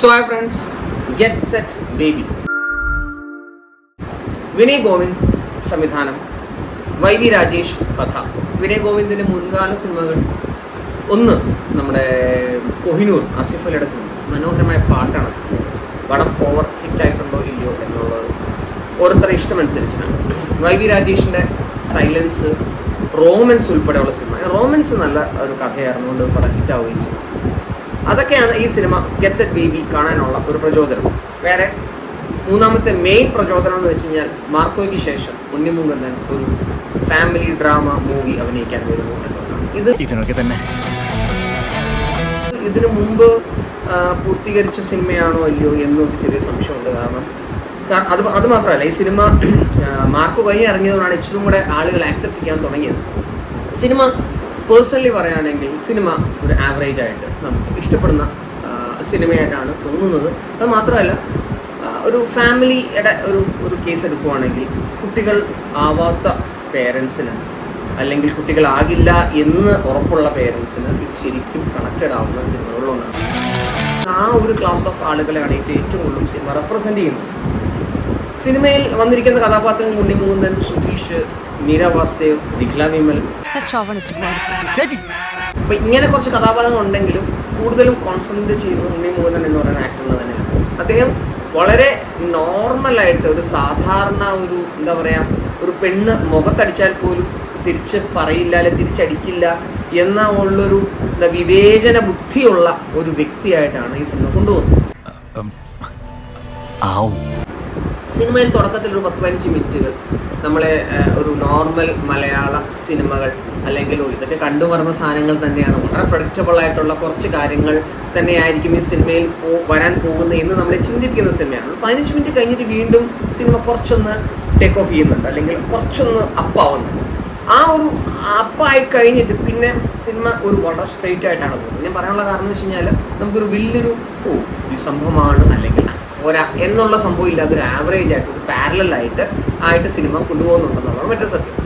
So hi friends get set baby Vinay Govind സംവിധാനം Y V Rajesh കഥ വിനയ് ഗോവിന്ദിന്റെ മുൻകാല സിനിമകൾ ഒന്ന് നമ്മുടെ കൊഹിനൂർ ആസിഫ് അലിയുടെ സിനിമ മനോഹരമായ പാട്ടാണ് സിനിമ പടം ഓവർ ഹിറ്റായിട്ടുണ്ടോ ഇല്ലയോ എന്നുള്ളത് ഓരോരുത്തരുടെ ഇഷ്ടമനുസരിച്ചിട്ടാണ് വൈ വി രാജേഷിന്റെ സൈലൻസ് റോമൻസ് ഉൾപ്പെടെയുള്ള സിനിമ റോമൻസ് നല്ല ഒരു കഥയായിരുന്നു. കൊണ്ട് പടം ഹിറ്റാവുകയും ചെയ്തു. അതൊക്കെയാണ് ഈ സിനിമ ഗെറ്റ്സ് എറ്റ് ബേബി കാണാനുള്ള ഒരു പ്രചോദനം. വേറെ മൂന്നാമത്തെ മെയിൻ പ്രചോദനം എന്ന് വെച്ച് കഴിഞ്ഞാൽ മാർക്കോയ്ക്ക് ശേഷം ഉണ്ണിമുങ്കന്ദൻ ഒരു ഫാമിലി ഡ്രാമ മൂവി അഭിനയിക്കാൻ വരുന്നു എന്നുള്ളതാണ്. ഇത് ഇതിനൊക്കെ തന്നെ. ഇതിനു മുമ്പ് പൂർത്തീകരിച്ച സിനിമയാണോ അല്ലയോ എന്നൊരു ചെറിയ സംശയമുണ്ട്. കാരണം അത് അത് മാത്രമല്ല ഈ സിനിമ മാർക്ക് വഴി ഇറങ്ങിയതുകൊണ്ടാണ് ഇച്ചിരി കൂടെ ആളുകൾ ആക്സെപ്റ്റ് ചെയ്യാൻ തുടങ്ങിയത്. സിനിമ പേഴ്സണലി പറയുകയാണെങ്കിൽ സിനിമ ഒരു ആവറേജ് ആയിട്ട് നമുക്ക് ഇഷ്ടപ്പെടുന്ന സിനിമയായിട്ടാണ് തോന്നുന്നത്. അത് മാത്രമല്ല ഒരു ഫാമിലിയുടെ ഒരു ഒരു കേസ് എടുക്കുവാണെങ്കിൽ കുട്ടികൾ ആവാത്ത പേരൻസിന് അല്ലെങ്കിൽ കുട്ടികളാകില്ല എന്ന് ഉറപ്പുള്ള പേരൻസിന് ഇത് ശരിക്കും കണക്റ്റഡ് ആവുന്ന സിനിമകളിലൊന്നാണ് ആ ഒരു ക്ലാസ് ഓഫ് ആളുകളെയാണ് ഇപ്പോൾ ഏറ്റവും കൂടുതൽ സിനിമ റെപ്രസെന്റ് ചെയ്യുന്നത്. സിനിമയിൽ വന്നിരിക്കുന്ന കഥാപാത്രങ്ങൾ ഉണ്ണി മുകുന്ദൻ സുധീഷ് മീര വാസ്തേവ് നിഖില വിമൽ. അപ്പം ഇങ്ങനെ കുറച്ച് കഥാപാത്രങ്ങൾ ഉണ്ടെങ്കിലും കൂടുതലും കോൺസെൻട്രേറ്റ് ചെയ്യുന്നത് ഉണ്ണി മുകുന്ദൻ എന്ന് പറയുന്ന ആക്ടറിന് തന്നെയാണ് അദ്ദേഹം വളരെ നോർമലായിട്ട് ഒരു സാധാരണ ഒരു എന്താ പറയുക ഒരു പെണ്ണ് മുഖത്തടിച്ചാൽ പോലും തിരിച്ച് പറയില്ല അല്ലെ തിരിച്ചടിക്കില്ല എന്ന ഉള്ളൊരു എന്താ വിവേചന ബുദ്ധിയുള്ള ഒരു വ്യക്തിയായിട്ടാണ് ഈ സിനിമ കൊണ്ടുപോകുന്നത്. സിനിമയിൽ തുടക്കത്തിൽ ഒരു പത്ത് പതിനഞ്ച് മിനിറ്റുകൾ. നമ്മളെ ഒരു നോർമൽ മലയാള സിനിമകൾ അല്ലെങ്കിൽ ഇതൊക്കെ ഇതൊക്കെ കണ്ടുമറന്ന സാധനങ്ങൾ തന്നെയാണ്. വളരെ പ്രൊഡക്റ്റബിൾ ആയിട്ടുള്ള കുറച്ച് കാര്യങ്ങൾ തന്നെയായിരിക്കും ഈ സിനിമയിൽ വരാൻ പോകുന്നത് എന്ന് നമ്മളെ ചിന്തിപ്പിക്കുന്ന സിനിമയാണ്. പതിനഞ്ച് മിനിറ്റ് കഴിഞ്ഞിട്ട് വീണ്ടും സിനിമ കുറച്ചൊന്ന് ടേക്ക് ഓഫ് ചെയ്യുന്നുണ്ട്. അല്ലെങ്കിൽ കുറച്ചൊന്ന് അപ്പാവുന്നുണ്ട് ആ ഒരു അപ്പായി കഴിഞ്ഞിട്ട് പിന്നെ സിനിമ ഒരു വളരെ സ്ട്രെയിറ്റ് ആയിട്ടാണ് പോകുന്നത്. ഞാൻ പറയാനുള്ള കാരണം എന്ന് വെച്ച് കഴിഞ്ഞാൽ നമുക്കൊരു വലിയൊരു ഓ ഈ സംഭവമാണ്. അല്ലെങ്കിൽ പോരാ എന്നുള്ള സംഭവം ഇല്ലാതെ ഒരു ആവറേജ് ആയിട്ട് ഒരു പാരലായിട്ട് ആയിട്ട് സിനിമ കൊണ്ടുപോകുന്നുണ്ടെന്നുള്ളതാണ് മറ്റൊരു സത്യം.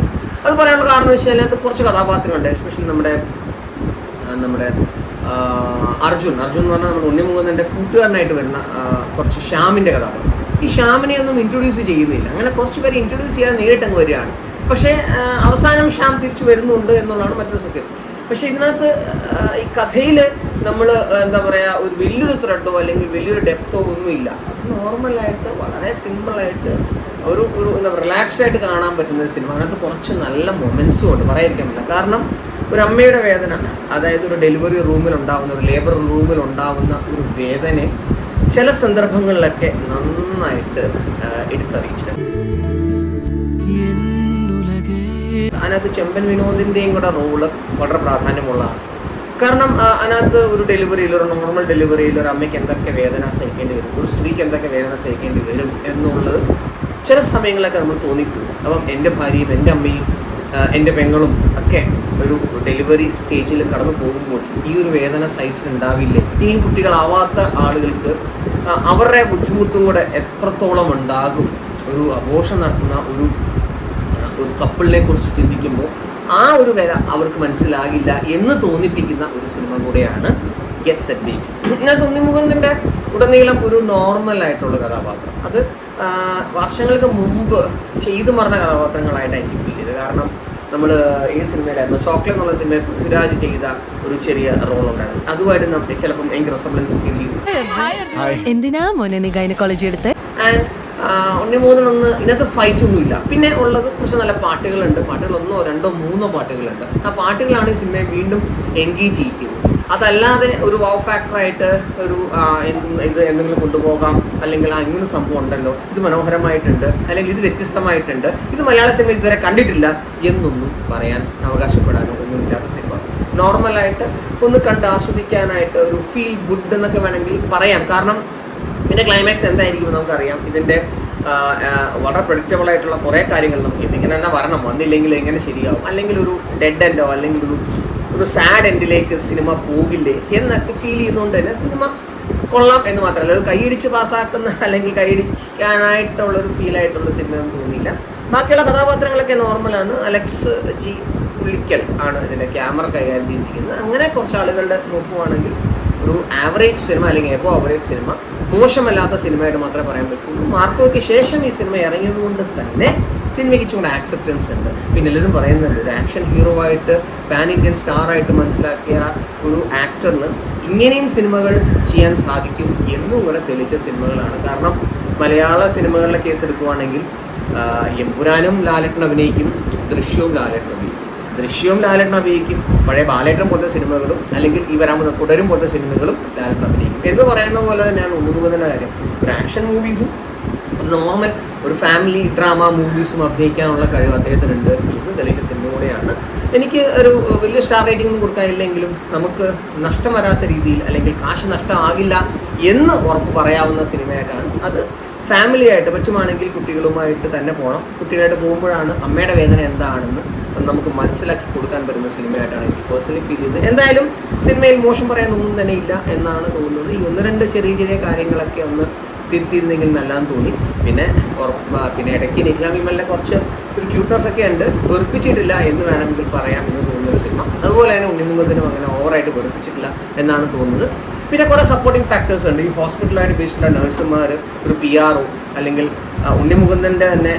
അത് പറയാനുള്ള കാരണം വെച്ചാൽ അതിനകത്ത് കുറച്ച് കഥാപാത്രങ്ങളുണ്ട്. എസ്പെഷ്യലി നമ്മുടെ നമ്മുടെ അർജുൻ. അർജുൻ എന്ന് പറഞ്ഞാൽ നമ്മുടെ ഉണ്ണിമുഖന്റെ കൂട്ടുകാരനായിട്ട് വരുന്ന കുറച്ച് ഷ്യാമിന്റെ കഥാപാത്രം. ഈ ഷ്യാമിനെ ഒന്നും ഇൻട്രൊഡ്യൂസ് ചെയ്യുന്നില്ല. അങ്ങനെ കുറച്ച് പേര് ഇൻട്രൊഡ്യൂസ് ചെയ്യാൻ നേരിട്ടങ്ങ് വരികയാണ്. പക്ഷേ അവസാനം ഷ്യാം തിരിച്ചു വരുന്നുണ്ട് എന്നുള്ളതാണ് മറ്റൊരു സത്യം. പക്ഷേ ഇതിനകത്ത് ഈ കഥയിൽ നമ്മൾ എന്താ പറയുക ഒരു വലിയൊരു ത്രെഡോ അല്ലെങ്കിൽ വലിയൊരു ഡെപ്തോ ഒന്നുമില്ല. നോർമലായിട്ട് വളരെ സിമ്പിളായിട്ട് ഒരു ഒരു എന്താ റിലാക്സ്ഡ് ആയിട്ട് കാണാൻ പറ്റുന്ന സിനിമ അതിനകത്ത് കുറച്ച് നല്ല മൊമെൻസും ഉണ്ട്. പറയാതിരിക്കാൻ പറ്റില്ല. കാരണം ഒരു അമ്മയുടെ വേദന അതായത് ഒരു ഡെലിവറി റൂമിൽ ഉണ്ടാവുന്ന ഒരു ലേബർ റൂമിൽ ഉണ്ടാവുന്ന ഒരു വേദന ചില സന്ദർഭങ്ങളിലൊക്കെ നന്നായിട്ട് എടുത്തറിയിച്ചിട്ടുണ്ട്. അതിനകത്ത് ചെമ്പൻ വിനോദിന്റെയും കൂടെ റോൾ വളരെ പ്രാധാന്യമുള്ളതാണ് കാരണം അതിനകത്ത് ഒരു ഡെലിവറിയിൽ ഒരു നോർമൽ ഡെലിവറിയിൽ ഒരു അമ്മയ്ക്ക് എന്തൊക്കെ വേദന സഹിക്കേണ്ടി വരും ഒരു സ്ത്രീക്ക് എന്തൊക്കെ വേദന സഹിക്കേണ്ടി വരും എന്നുള്ളത് ചില സമയങ്ങളൊക്കെ നമ്മൾ തോന്നിപ്പോകും. അപ്പം എന്റെ ഭാര്യയും എന്റെ അമ്മയും എന്റെ പെങ്ങളും ഒക്കെ ഒരു ഡെലിവറി സ്റ്റേജിൽ കടന്നു പോകുമ്പോൾ ഈ ഒരു വേദന സഹിച്ചിട്ടുണ്ടാവില്ലേ? ഇനിയും കുട്ടികളാവാത്ത ആളുകൾക്ക് അവരുടെ ബുദ്ധിമുട്ടും കൂടെ എത്രത്തോളം ഉണ്ടാകും? ഒരു അബോഷം നടത്തുന്ന ഒരു ഒരു കപ്പിളിനെ കുറിച്ച് ചിന്തിക്കുമ്പോൾ ആ ഒരു വില അവർക്ക് മനസ്സിലാകില്ല എന്ന് തോന്നിപ്പിക്കുന്ന ഒരു സിനിമ കൂടെയാണ് ഗെറ്റ് സെറ്റ് ബേബി ഞാൻ ഉണ്ണിമുകുന്ദന്റെ ഉടനീളം ഒരു നോർമൽ ആയിട്ടുള്ള കഥാപാത്രം. അത് വർഷങ്ങൾക്ക് മുമ്പ് ചെയ്തു മറന്ന കഥാപാത്രങ്ങളായിട്ടാണ് എനിക്ക് ഫീൽ ചെയ്തത്. കാരണം നമ്മൾ ഈ സിനിമയിലായിരുന്നു. ചോക്ലേറ്റ് എന്നുള്ള സിനിമയിൽ പൃഥ്വിരാജ് ചെയ്ത ഒരു ചെറിയ റോൾ ഉണ്ടായിരുന്നു. അതുമായിട്ട് നമുക്ക് ചിലപ്പം എനിക്ക് റെസംബ്ലൻസ് ഫീൽ ചെയ്തു. എന്തിനാ മോനെ ഗൈനക്കോളജി എടുത്ത്? ആൻഡ് ഉണ്ണിമൂന്നിനൊന്ന് ഇതിനകത്ത് ഫൈറ്റ് ഒന്നുമില്ല. പിന്നെ ഉള്ളത് കുറച്ച് നല്ല പാട്ടുകളുണ്ട്. പാട്ടുകൾ ഒന്നോ രണ്ടോ മൂന്നോ പാട്ടുകളുണ്ട്. ആ പാട്ടുകളാണ് ഈ സിനിമയെ വീണ്ടും എൻഗേജ് ചെയ്യിക്കുന്നത്. അതല്ലാതെ ഒരു വാവ് ഫാക്ടറായിട്ട് ഒരു ഇത് എന്തെങ്കിലും കൊണ്ടുപോകാം. അല്ലെങ്കിൽ ആ ഇങ്ങനെ സംഭവം ഉണ്ടല്ലോ. ഇത് മനോഹരമായിട്ടുണ്ട്. അല്ലെങ്കിൽ ഇത് വ്യത്യസ്തമായിട്ടുണ്ട്. ഇത് മലയാള സിനിമ ഇതുവരെ കണ്ടിട്ടില്ല എന്നൊന്നും പറയാൻ അവകാശപ്പെടാനോ ഒന്നുമില്ലാത്ത സിനിമ. നോർമലായിട്ട് ഒന്ന് കണ്ട് ആസ്വദിക്കാനായിട്ട് ഒരു ഫീൽ ഗുഡ് എന്നൊക്കെ വേണമെങ്കിൽ പറയാം. കാരണം ഇതിന്റെ ക്ലൈമാക്സ് എന്തായിരിക്കും നമുക്കറിയാം. ആ, വളരെ പ്രൊഡിക്റ്റബിൾ ആയിട്ടുള്ള കുറേ കാര്യങ്ങൾ നമുക്ക് ഇതിങ്ങനെ തന്നെ വരണം. വന്നില്ലെങ്കിൽ എങ്ങനെ ശരിയാവും? അല്ലെങ്കിൽ ഒരു ഡെഡ് എൻഡോ അല്ലെങ്കിൽ ഒരു ഒരു സാഡ് എൻഡിലേക്ക് സിനിമ പോകില്ലേ എന്നൊക്കെ ഫീൽ ചെയ്യുന്നതുകൊണ്ട് തന്നെ സിനിമ കൊള്ളാം എന്ന് മാത്രമല്ല. അത് കൈയിടിച്ച് പാസ്സാക്കുന്ന അല്ലെങ്കിൽ കൈയിടിക്കാനായിട്ടുള്ളൊരു ഫീൽ ആയിട്ടുള്ള സിനിമയൊന്നും തോന്നിയില്ല. ബാക്കിയുള്ള കഥാപാത്രങ്ങളൊക്കെ നോർമലാണ് അലക്സ് ജി പുള്ളിക്കൽ ആണ് ഇതിന്റെ ക്യാമറ കൈകാര്യം ചെയ്തിരിക്കുന്നത്. അങ്ങനെ കുറച്ച് ആളുകളുടെ നോക്കുവാണെങ്കിൽ ഒരു ആവറേജ് സിനിമ അല്ലെങ്കിൽ എബോ ആവറേജ് സിനിമ മോശമല്ലാത്ത സിനിമയായിട്ട് മാത്രമേ പറയാൻ പറ്റുള്ളൂ. മാർക്കോയ്ക്ക് ശേഷം ഈ സിനിമ ഇറങ്ങിയത് കൊണ്ട് തന്നെ സിനിമയ്ക്ക് ചൂടെ ആക്സെപ്റ്റൻസ് ഉണ്ട്. പിന്നെ എല്ലാവരും പറയുന്നുണ്ട് ഒരു ആക്ഷൻ ഹീറോ ആയിട്ട് പാൻ ഇന്ത്യൻ സ്റ്റാർ ആയിട്ട് മനസ്സിലാക്കിയ ഒരു ആക്ടറിന് ഇങ്ങനെയും സിനിമകൾ ചെയ്യാൻ സാധിക്കും എന്നും കൂടെ തെളിയിച്ച സിനിമകളാണ്. കാരണം മലയാള സിനിമകളിലെ കേസ് എടുക്കുവാണെങ്കിൽ എമ്പുരാനും ലാലേട്ടൻ അഭിനയിക്കും ദൃശ്യവും ലാലേട്ടൻ അഭിനയിക്കും. ദൃശ്യവും ലാലേട്ടൻ അഭിനയിക്കും. പഴയ ബാലേട്ടൻ പോലത്തെ സിനിമകളും അല്ലെങ്കിൽ ഈ വരാൻ തുടരും പോലത്തെ സിനിമകളും എന്ന് പറയുന്ന പോലെ തന്നെയാണ് ഉണ്ണുമുഖത്തിന്റെ കാര്യം. ഒരു ആക്ഷൻ മൂവീസും ഒരു നോർമൽ ഒരു ഫാമിലി ഡ്രാമ മൂവീസും അഭിനയിക്കാനുള്ള കഴിവ് അദ്ദേഹത്തിനുണ്ട് എന്ന് തെളിയിച്ച സിനിമ കൂടെയാണ്. എനിക്ക് ഒരു വലിയ സ്റ്റാർ റേറ്റിംഗ് ഒന്നും കൊടുക്കാനില്ലെങ്കിലും നമുക്ക് നഷ്ടം വരാത്ത രീതിയിൽ അല്ലെങ്കിൽ കാശ് നഷ്ടമാകില്ല എന്ന് ഉറപ്പ് പറയാവുന്ന സിനിമയായിട്ടാണ് അത് ഫാമിലിയായിട്ട് പറ്റുവാണെങ്കിൽ കുട്ടികളുമായിട്ട് തന്നെ പോകണം കുട്ടികളായിട്ട് പോകുമ്പോഴാണ് അമ്മയുടെ വേദന എന്താണെന്ന് നമുക്ക് മനസ്സിലാക്കി കൊടുക്കാൻ പറ്റുന്ന സിനിമയായിട്ടാണ് എനിക്ക് പേഴ്സണലി ഫീൽ ചെയ്തത്. എന്തായാലും സിനിമയിൽ മോശം പറയാനൊന്നും തന്നെ ഇല്ല എന്നാണ് തോന്നുന്നത്. ഈ ഒന്ന് രണ്ട് ചെറിയ ചെറിയ കാര്യങ്ങളൊക്കെ ഒന്ന് തിരുത്തിയിരുന്നെങ്കിൽ നല്ലതെന്ന് തോന്നി. പിന്നെ പിന്നെ ഇടയ്ക്ക് നിഖിലാമിമലിനെ കുറച്ച് ഒരു ക്യൂട്ട്നെസ് ഒക്കെ ഉണ്ട്. വെറുപ്പിച്ചിട്ടില്ല എന്ന് വേണമെങ്കിൽ പറയാം എന്ന് തോന്നുന്നൊരു സിനിമ. അതുപോലെ തന്നെ ഉണ്ണിമുഖത്തിനും അങ്ങനെ ഓവറായിട്ട് വെറുപ്പിച്ചിട്ടില്ല എന്നാണ് തോന്നുന്നത്. പിന്നെ കുറേ സപ്പോർട്ടിങ് ഫാക്ടേഴ്സ് ഉണ്ട്. ഈ ഹോസ്പിറ്റലായിട്ട് ബേസിലുള്ള നഴ്സുമാർ ഒരു പി ആർ അല്ലെങ്കിൽ ഉണ്ണിമുകുന്ദന്റെ തന്നെ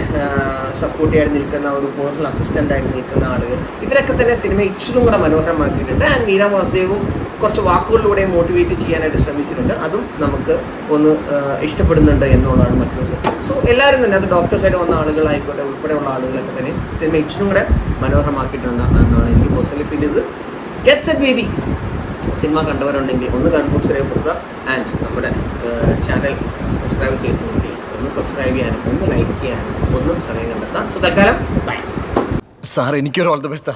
സപ്പോർട്ട് ചെയ്യാൻ നിൽക്കുന്ന ഒരു പേഴ്സണൽ അസിസ്റ്റന്റ് ആയിട്ട് നിൽക്കുന്ന ആളുകൾ ഇവരൊക്കെ തന്നെ സിനിമ ഇച്ചിരും കൂടെ മനോഹരമാക്കിയിട്ടുണ്ട്. ആൻഡ് മീര വാസുദേവും കുറച്ച് വാക്കുകളിലൂടെ മോട്ടിവേറ്റ് ചെയ്യാനായിട്ട് ശ്രമിച്ചിട്ടുണ്ട്. അതും നമുക്ക് ഒന്ന് ഇഷ്ടപ്പെടുന്നുണ്ട് എന്നുള്ളതാണ് മറ്റൊരു സത്യം. സോ എല്ലാവരും തന്നെ അത് ഡോക്ടേഴ്സായിട്ട് വന്ന ആളുകളായിക്കോട്ടെ ഉൾപ്പെടെയുള്ള ആളുകളൊക്കെ തന്നെ സിനിമ ഇച്ചിരും കൂടെ മനോഹരമാക്കിയിട്ടുണ്ട് എന്നാണ് എനിക്ക് പേഴ്സണലി ഫീൽ ചെയ്ത് ഗെറ്റ്സ് എറ്റ് ബേബി സിനിമ കണ്ടവരുണ്ടെങ്കിൽ ഒന്ന് കൺബോക്സ് രേഖപ്പെടുത്തുക. ആൻഡ് നമ്മുടെ ചാനൽ സബ്സ്ക്രൈബ് ചെയ്തിട്ടുണ്ടെങ്കിൽ ഒന്ന് സബ്സ്ക്രൈബ് ചെയ്യാനും ഒന്ന് ലൈക്ക് ചെയ്യാനും ഒന്ന് സമയം കണ്ടെത്താം സോ തൽക്കാലം ബൈ സാർ എനിക്കൊരു ഓൾ ദ ബെസ്റ്റാ